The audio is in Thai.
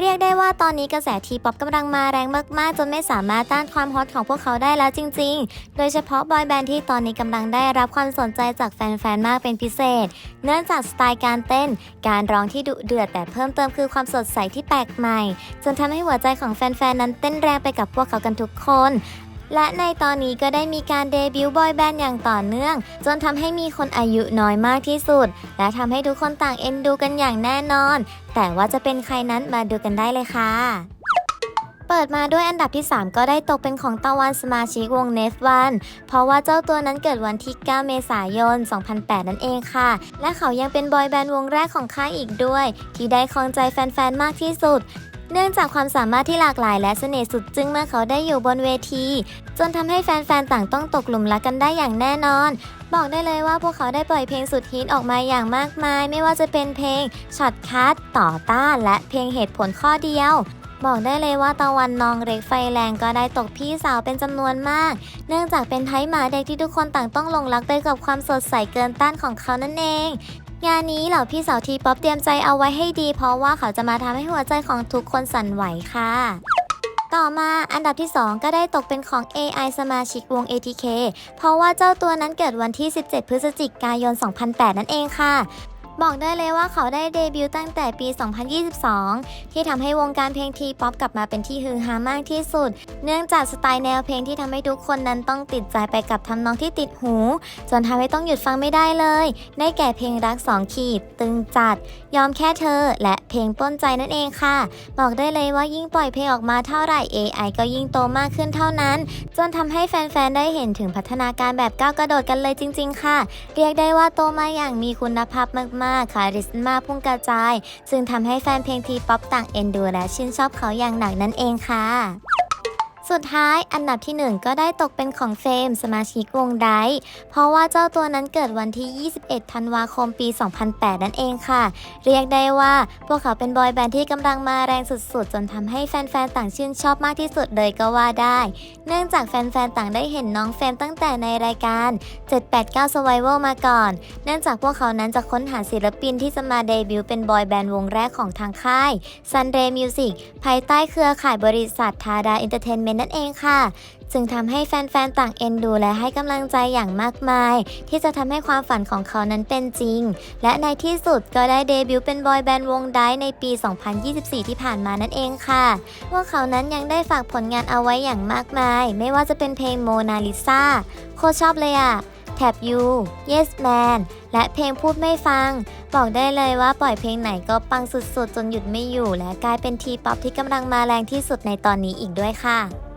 เรียกได้ว่าตอนนี้กระแสทีป๊อปกำลังมาแรงมากๆ จนไม่สามารถต้านความฮอตของพวกเขาได้แล้วจริง ๆ โดยเฉพาะบอยแบนด์ที่ตอนนี้กำลังได้รับความสนใจจากแฟนๆ มากเป็นพิเศษ เนื่องจากสไตล์การเต้น การร้องที่ดุเดือดแต่เพิ่มเติมคือความสดใสที่แปลกใหม่ จนทำให้หัวใจของแฟนๆ นั้นเต้นแรงไปกับพวกเขากันทุกคน และในตอนนี้ก็ได้มีการเดบิวต์บอยแบนด์อย่างต่อเนื่อง จนทำให้มีคนอายุน้อยมากที่สุด และทำให้ทุกคนต่างเอ็นดูกันอย่างแน่นอน แต่ว่าจะเป็นใครนั้นมาดูกันได้เลยค่ะเปิดมาด้วยอันดับที่ 3 ก็ได้ตกเป็นของตะวันสมาชิกวงเนฟวัน เพราะว่าเจ้าตัวนั้นเกิดวันที่ 9 เมษายน 2008 นั่นเองค่ะ และเขายังเป็นบอยแบนด์วงแรกของค่ายอีกด้วย ที่ได้ครองใจแฟนๆ มากที่สุด เนื่องจากความสามารถที่หลากหลายและเสน่ห์สุดจึงเมื่อเขาได้อยู่บนเวที จนทำให้แฟนๆ ต่างต้องตกหลุมรักกันได้อย่างแน่นอน บอกได้เลยว่าพวกเขาได้ปล่อยเพลงสุดฮิตออกมาอย่างมากมาย ไม่ว่าจะเป็นเพลงช็อตคัทต่อต้านและเพลงเหตุผลข้อเดียวบอกได้เลยว่าตะวันนองเร็กไฟแรงก็ได้ตกพี่สาวเป็นจำนวนมาก เนื่องจากเป็นไทหมาเด็กที่ทุกคนต่างต้องหลงรักไปกับความสดใสเกินต้านของเขานั่นเอง งานนี้เหล่าพี่สาวทีป๊อปเตรียมใจเอาไว้ให้ดี เพราะว่าเขาจะมาทำให้หัวใจของทุกคนสั่นไหวค่ะ ต่อมาอันดับที่ 2 ก็ได้ตกเป็นของ AI สมาชิกวง ATK เพราะว่าเจ้าตัวนั้นเกิดวันที่ 17 พฤศจิกายน 2008 นั่นเองค่ะ บอกได้เลยว่าเขาได้เดบิวต์ตั้งแต่ปี 2022 ที่ทำให้วงการเพลงทีป๊อปกลับมาเป็นที่ฮือฮามากที่สุด เนื่องจากสไตล์แนวเพลงที่ทำให้ทุกคนนั้นต้องติดใจไปกับทำนองที่ติดหู จนทำให้ต้องหยุดฟังไม่ได้เลย ได้แก่เพลงรักสองขีด ตึงจัด ยอมแค่เธอ และเพลงป้นใจนั่นเองค่ะ บอกได้เลยว่ายิ่งปล่อยเพลงออกมาเท่าไหร่ AI ก็ยิ่งโตมากขึ้นเท่านั้น จนทำให้แฟนๆได้เห็นถึงพัฒนาการแบบก้าวกระโดดกันเลยจริง ๆ ค่ะ เรียกได้ว่าโตมาอย่างมีคุณภาพมากาคาริสมาพุ่งกระจายซึ่งทำให้แฟนเพลงทีป๊อปต่างเอ็นดูและชื่นชอบเขาอย่างหนักนั่นเองค่ะ สุดท้ายอันดับที่ 1 ก็ได้ตกเป็นของเฟรมสมาชิกวงไดเพราะว่าเจ้าตัวนั้นเกิดวันที่ 21 ธันวาคมปี 2008 นั่นเองค่ะ เรียกได้ว่าพวกเขาเป็นบอยแบนด์ที่กำลังมาแรงสุดๆ จนทำให้แฟนๆ ต่างชื่นชอบมากที่สุดเลยก็ว่าได้ เนื่องจากแฟนๆ ต่างได้เห็นน้องเฟรมตั้งแต่ในรายการ 789 Survival มาก่อน เนื่องจากพวกเขานั้นจะค้นหาศิลปินที่จะมาเดบิวต์เป็นบอยแบนด์วงแรกของทางค่าย Sunray Music ภายใต้เครือข่ายบริษัททาดาเอนเตอร์เทนเมนต์นั่นเองค่ะ จึงทำให้แฟนๆ ต่างเอ็นดูและให้กำลังใจอย่างมากมาย ที่จะทำให้ความฝันของเขานั้นเป็นจริง และในที่สุดก็ได้เดบิวต์เป็นบอยแบนด์วงไดในปี 2024 ที่ผ่านมานั่นเองค่ะ พวกเขานั้นยังได้ฝากผลงานเอาไว้อย่างมากมาย ไม่ว่าจะเป็นเพลงโมนาลิซาโคชอบเลยอะแท็บยู Yes Man และเพลงพูดไม่ฟัง บอกได้เลยว่าปล่อยเพลงไหนก็ปังสุดๆ จนหยุดไม่อยู่ และกลายเป็นทีป๊อปที่กำลังมาแรงที่สุดในตอนนี้อีกด้วยค่ะ